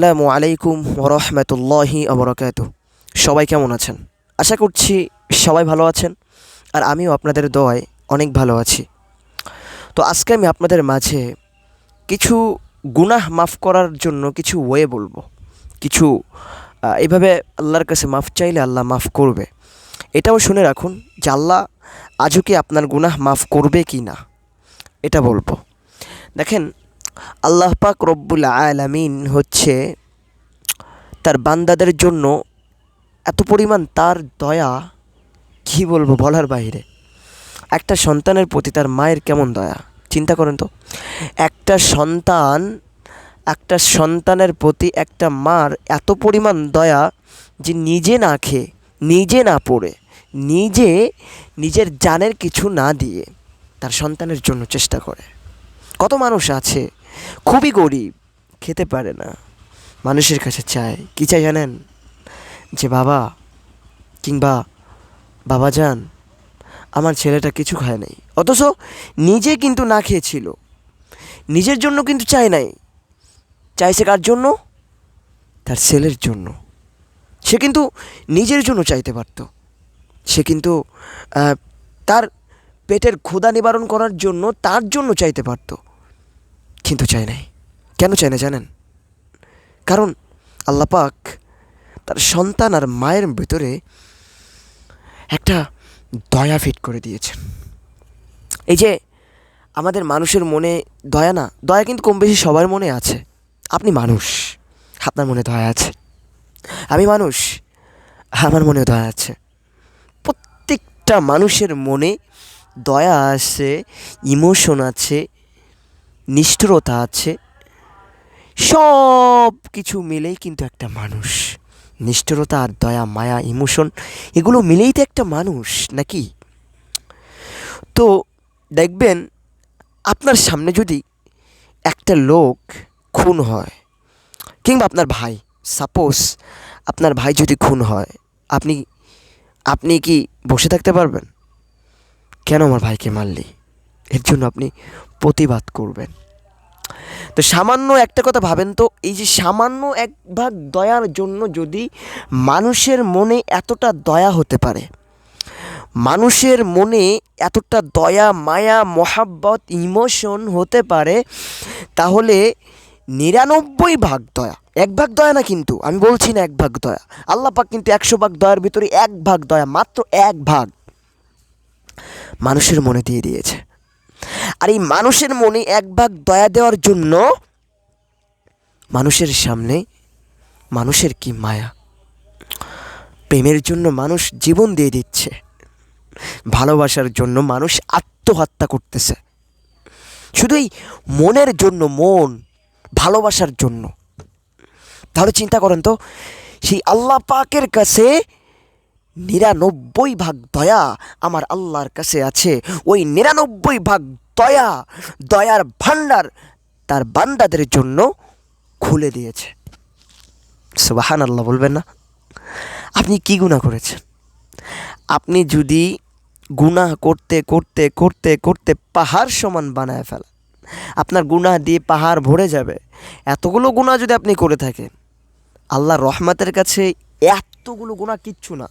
আসসালামু আলাইকুম ওরহমতুল্লাহি আবরকাত সবাই কেমন আছেন? আশা করছি সবাই ভালো আছেন আর আমিও আপনাদের দোয়ায় অনেক ভালো আছি। তো আজকে আমি আপনাদের মাঝে কিছু গুনাহ মাফ করার জন্য কিছু ওয়ে বলব। কিছু এইভাবে আল্লাহর কাছে মাফ চাইলে আল্লাহ মাফ করবে। এটাও শুনে রাখুন যে আল্লাহ আজও কি আপনার গুনাহ মাফ করবে কি না? এটা বলব। দেখেন আল্লাহ পাক রব্বুল আলামিন হচ্ছে তার বান্দাদের জন্য এত পরিমাণ তার দয়া, কি বলব বলার বাইরে একটা সন্তানের প্রতি তার মায়ের কেমন দয়া? চিন্তা করেন তো। একটা সন্তান, একটা সন্তানের প্রতি একটা মার এত পরিমাণ দয়া যে নিজে না খেয়ে, নিজে না পড়ে, নিজে নিজের জানের কিছু না দিয়ে তার সন্তানের জন্য চেষ্টা করে। কত মানুষ আছে খুবই গরিব, খেতে পারে না। মানুষের কাছে চায়। কী চাই জানেন? যে বাবা কিংবা বাবা যান আমার ছেলেটা কিছু খায় নাই। অথচ নিজে কিন্তু না খেয়েছিল। নিজের জন্য কিন্তু চায় নাই। চাইছে কার জন্য? তার ছেলের জন্য। সে কিন্তু নিজের জন্য চাইতে পারত। সে কিন্তু তার পেটের ক্ষুধা নিবারণ করার জন্য তার জন্য চাইতে পারতো। কিন্তু চায় নাই। কেন চায় না জানেন? কারণ আল্লাহ পাক তার সন্তান আর মায়ের ভেতরে একটা দয়া ফিট করে দিয়েছেন। এই যে আমাদের মানুষের মনে দয়া না, দয়া কিন্তু কম বেশি সবার মনে আছে। আপনি মানুষ, আপনার মনে দয়া আছে। আমি মানুষ, আমার মনে দয়া আছে। প্রত্যেকটা মানুষের মনে দয়া আছে ইমোশন আছে নিষ্ঠুরতা আছে। সব কিছু মিলেই কিন্তু একটা মানুষ। নিষ্ঠুরতা আর দয়া, মায়া, ইমোশন, এগুলো মিলেই তো একটা মানুষ, নাকি? তো দেখবেন, আপনার সামনে যদি একটা লোক খুন হয়, কিংবা আপনার ভাই সাপোজ আপনার ভাই যদি খুন হয়, আপনি আপনি কি বসে থাকতে পারবেন? কেন আমার ভাইকে মারলি? এর জন্য আপনি প্রতিবাদ করবেন। তো সামান্য একটা কথা ভাবেন তো, এই যে সামান্য এক ভাগ দয়ার জন্য যদি মানুষের মনে এতটা দয়া হতে পারে, মানুষের মনে এতটা দয়া, মায়া, মহাব্বত, ইমোশন হতে পারে, তাহলে নিরানব্বই ভাগ দয়া, এক ভাগ দয়া না কিন্তু, আমি বলছি না এক ভাগ দয়া, আল্লাহ পাক কিন্তু একশো ভাগ দয়ার ভিতরে এক ভাগ দয়া, মাত্র এক ভাগ মানুষের মনে দিয়ে দিয়েছে। আর এই মানুষের মনে এক ভাগ দয়া দেওয়ার জন্য মানুষের সামনে মানুষের কি মায়া? প্রেমের জন্য মানুষ জীবন দিয়ে দিচ্ছে। ভালোবাসার জন্য মানুষ আত্মহত্যা করতেছে। শুধু এই মনের জন্য মন, ভালোবাসার জন্য। তাহলে চিন্তা করেন তো, সেই আল্লাহ পাকের কাছে নিরানব্বই ভাগ দয়া আমার আল্লাহর কাছে আছে। ওই নিরানব্বই ভাগ দয়া, দয়ার ভাণ্ডার তার বান্দাদের জন্য খুলে দিয়েছে। সুবাহান আল্লাহ বলবেন না? আপনি কি গুণা করেছেন? আপনি যদি গুনাহ করতে করতে করতে করতে পাহাড় সমান বানায় ফেলা আপনার গুনাহ দিয়ে পাহাড় ভরে যাবে, এতগুলো গুনাহ যদি আপনি করে থাকেন, আল্লাহ রহমাতের কাছে এতগুলো গুনাহ কিচ্ছু না।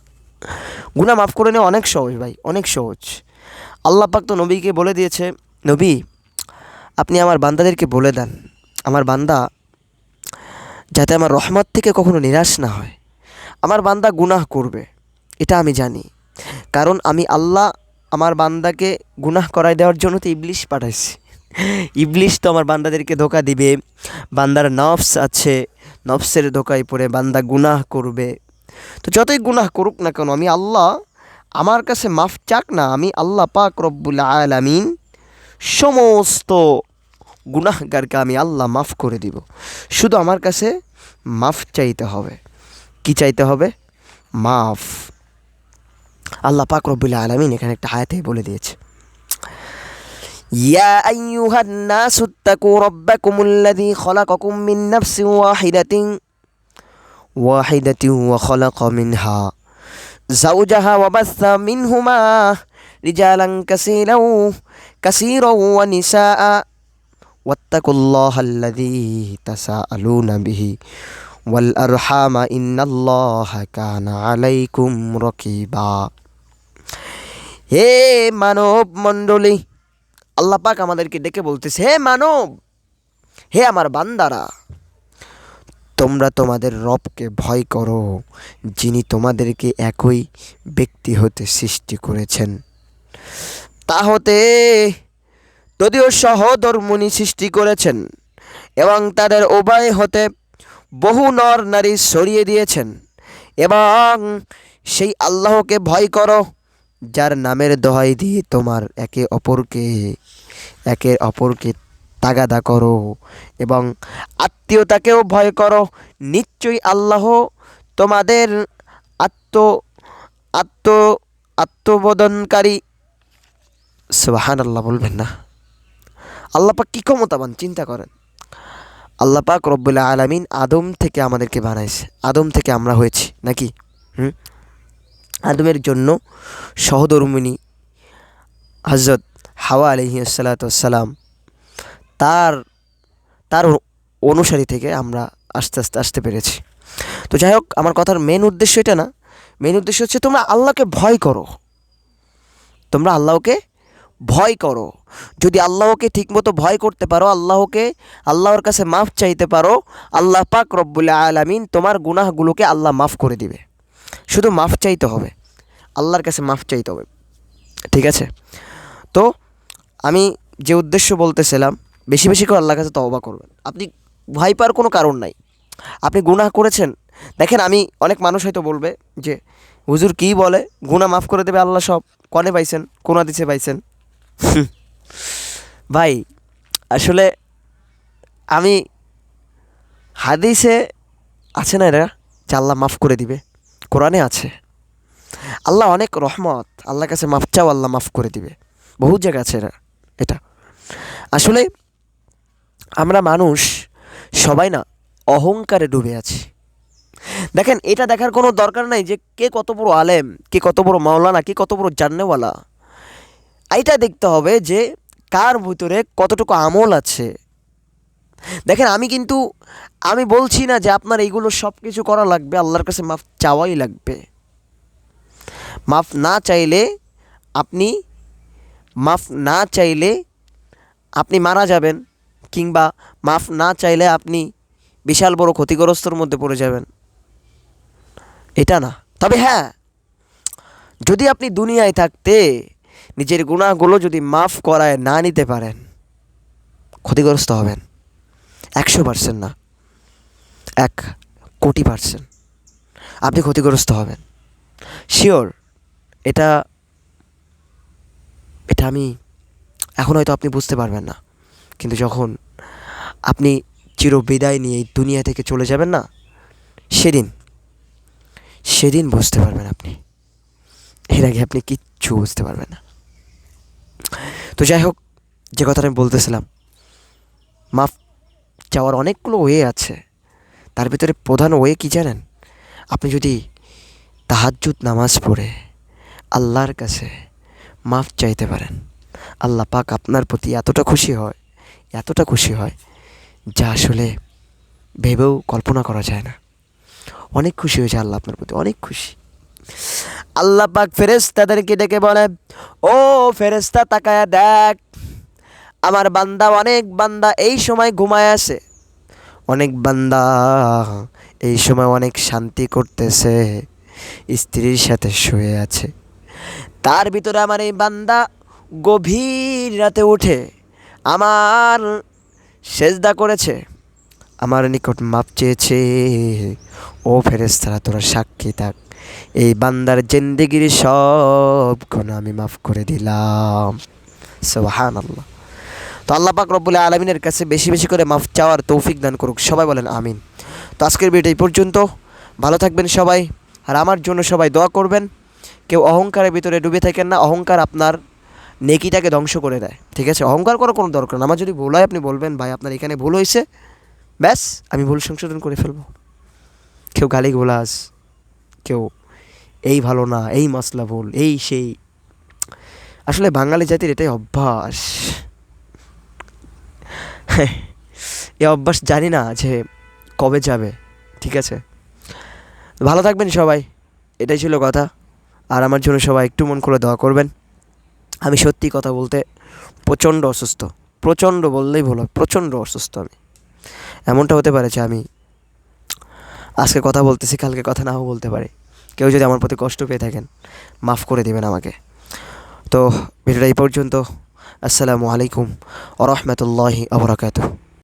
গুনাহ মাফ করে নেওয়া অনেক সহজ ভাই, অনেক সহজ। আল্লাহ পাক তো নবীকে বলে দিয়েছে নবী, আপনি আমার বান্দাদেরকে বলে দেন। আমার বান্দা যাতে আমার রহমত থেকে কখনো নিরাশ না হয়। আমার বান্দা গুনাহ করবে, এটা আমি জানি। কারণ আমি আল্লাহ আমার বান্দাকে গুনাহ করাই দেওয়ার জন্য তো ইবলিশ পাঠাইছি। ইবলিশ তো আমার বান্দাদেরকে ধোকা দিবে, বান্দার নফস আছে, নফসের ধোকায় পড়ে বান্দা গুনাহ করবে। তো যতই গুনাহ করুক না কেন, আমি আল্লাহ আমার কাছে মাফ চাক না, আমি আল্লাহ পাক রব্বুল আলামিন সমস্ত গুনাহগারকে আমি আল্লাহ মাফ করে দিব শুধু আমার কাছে মাফ চাইতে হবে কি চাইতে হবে মাফ আল্লাহ পাক রব্বুল আলামিন এখানে একটা আয়াতে বলে দিয়েছে يا أيها الناس اتقوا ربكم الذي خلقكم من نفس واحدة واحدة وخلق منها زوجها وبث منهما رجالا كثيرا كثيرا ونساء ওয়াত্তাকুল্লাহ আল্লাযী তাসাআলুনা বিহি ওয়াল আরহামা ইন্নাল্লাহা কানা আলাইকুম রকিবা হে মানব মণ্ডলী আল্লাহ পাক আমাদেরকে ডেকে বলতেছে হে মানব হে আমার বান্দারা তোমরা তোমাদের রবকে ভয় করো যিনি তোমাদেরকে একই ব্যক্তি হতে সৃষ্টি করেছেন তা হতে যদিও সহধর্মণি সৃষ্টি করেছেন এবং তাদের উভয় হতে বহু নর নারী সরিয়ে দিয়েছেন এবং সেই আল্লাহকে ভয় করো, যার নামের দোহাই দিয়ে তোমার একে অপরকে একে অপরকে তাগাদা করো এবং আত্মীয়তাকেও ভয় করো। নিশ্চয়ই আল্লাহ তোমাদের আত্ম আত্ম, আত্মবোধনকারী সুবাহান আল্লাহ বলবেন না। আল্লাহ পাক কী ক্ষমতাবান? চিন্তা করেন। আল্লাহ পাক রব্বুল্লাহ আলমিন আদম থেকে আমাদেরকে বানাইছে। আদম থেকে আমরা হয়েছি, নাকি? হুম? আদমের জন্য সহধর্মিনী হজরত হাওয়া আলহি সালাতাম তার তার অনুসারী থেকে আমরা আস্তে আস্তে আসতে পেরেছি। তো যাই হোক, আমার কথার মেন উদ্দেশ্য এটা না। মেন উদ্দেশ্য হচ্ছে তোমরা আল্লাহকে ভয় করো। তোমরা আল্লাহকে ভয় করো। যদি আল্লাহকে ঠিকমতো ভয় করতে পারো, আল্লাহকে, আল্লাহর কাছে মাফ চাইতে পারো, আল্লাহ পাক রব্বুল্লা আলামিন তোমার গুনাহগুলোকে আল্লাহ মাফ করে দিবে। শুধু মাফ চাইতে হবে, আল্লাহর কাছে মাফ চাইতে হবে। ঠিক আছে? তো আমি যে উদ্দেশ্য বলতেছিলাম, বেশি বেশি করে আল্লাহর কাছে তওবা করবেন। আপনি ভয় পাওয়ার কোনো কারণ নাই। আপনি গুনাহ করেছেন। দেখেন, আমি অনেক মানুষ হয়তো বলবে যে, হুজুর কী বলে? গুনাহ মাফ করে দেবে আল্লাহ সব। কনে পাইছেন? কোনা দিছে পাইছেন? ভাই, আসলে আমি হাদিসে আছে না এরা? যে আল্লাহ মাফ করে দিবে। কোরআনে আছে। আল্লাহ অনেক রহমত। আল্লাহর কাছে মাফ চাও, আল্লাহ মাফ করে দিবে। বহু জায়গা আছে এরা, এটা। আসলে আমরা মানুষ সবাই না অহংকারে ডুবে আছি। দেখেন, এটা দেখার কোনো দরকার নাই যে কে কত বড় আলেম, কে কত বড় মাওলানা, কে কত বড় জান্নেওয়ালা এইটা দেখতে হবে যে কার ভিতরে কতটুকু আমল আছে। দেখেন, আমি কিন্তু, আমি বলছি না যে আপনার এইগুলো সব কিছু করা লাগবে, আল্লাহর কাছে মাফ চাওয়াই লাগবে। মাফ না চাইলে আপনি, মাফ না চাইলে আপনি মারা যাবেন, কিংবা মাফ না চাইলে আপনি বিশাল বড় ক্ষতিগ্রস্তর মধ্যে পড়ে যাবেন। এটা না। তবে হ্যাঁ যদি আপনি দুনিয়ায় থাকতে নিজের গুণাগুলো যদি মাফ করায় না নিতে পারেন, ক্ষতিগ্রস্ত হবেন। একশো পার্সেন্ট না, এক কোটি পার্সেন্ট আপনি ক্ষতিগ্রস্ত হবেন। শিওর, এটা এটা আমি এখন হয়তো আপনি বুঝতে পারবেন না। কিন্তু যখন আপনি চির বিদায় নিয়ে এই দুনিয়া থেকে চলে যাবেন না, সেদিন সেদিন বুঝতে পারবেন আপনি। এর আগে আপনি কিচ্ছু বুঝতে পারবেন না। তো যাই হোক, যে কথাটা আমি বলতেছিলাম, মাফ চাওয়ার অনেকগুলো ওয়ে আছে। তার ভিতরে প্রধান ওয়ে কি জানেন? আপনি যদি তাহাজ্জুদ নামাজ পড়ে, আল্লাহর কাছে মাফ চাইতে পারেন, আল্লাহ পাক আপনার প্রতি এতটা খুশি হয়, এতটা খুশি হয়, যা আসলে ভেবেও কল্পনা করা যায় না। অনেক খুশি হয়েছে আল্লাহ আপনার প্রতি, অনেক খুশি। আল্লাহ পাক ফেরেস্তাদেরকে ডেকে বলে, ও ফেরেস্তা তাকায়া দেখ, আমার বান্দা, অনেক বান্দা এই সময় ঘুমায় আসে অনেক বান্দা এই সময় অনেক শান্তি করতেছে, স্ত্রীর সাথে শুয়ে আছে। তার ভিতরে আমার এই বান্দা গভীর রাতে উঠে আমার সেজদা করেছে, আমার নিকট মাপ চেয়েছে। ও ফেরেস্তারা তোরা সাক্ষী থাক। এই বান্দার জিন্দিগির সব গুণ আমি মাফ করে দিলাম। সোহান আল্লাহ তো আল্লাহ পাক রব্বুল আলমিনের কাছে বেশি বেশি করে মাফ চাওয়ার তৌফিক দান করুক, সবাই বলেন আমিন। তো আজকের ভিডিও এই পর্যন্ত। ভালো থাকবেন সবাই, আর আমার জন্য সবাই দোয়া করবেন। কেউ অহংকারের ভিতরে ডুবে থাকেন না, অহংকার আপনার নেকিটাকে ধ্বংস করে দেয়। ঠিক আছে? অহংকার করার কোনো দরকার না আমার যদি ভুল হয়, আপনি বলবেন, ভাই, আপনার এখানে ভুল হয়েছে। ব্যাস, আমি ভুল সংশোধন করে ফেলব। কেউ গালি গোলাস কেউ এই ভালো না, এই মশলা ভুল, এই সেই। আসলে বাঙালি জাতির এটাই অভ্যাস। এ অভ্যাস জানি না যে কবে যাবে, ঠিক আছে? ভালো থাকবেন সবাই, এটাই ছিল কথা। আর আমার জন্য সবাই একটু মন করে দোয়া করবেন। আমি সত্যি কথা বলতে প্রচণ্ড অসুস্থ, প্রচণ্ড বললেই ভুল হয়, প্রচণ্ড অসুস্থ আমি। এমনটা হতে পারে যে আমি আজকে কথা বলতেছি, কালকে কথা নাও বলতে পারি। কেউ যদি আমার প্রতি কষ্ট পেয়ে থাকেন, মাফ করে দেবেন আমাকে। তো, ভিডিওটা এই পর্যন্ত। আসসালামু আলাইকুম ও রহমতুল্লাহি আবরাকাতু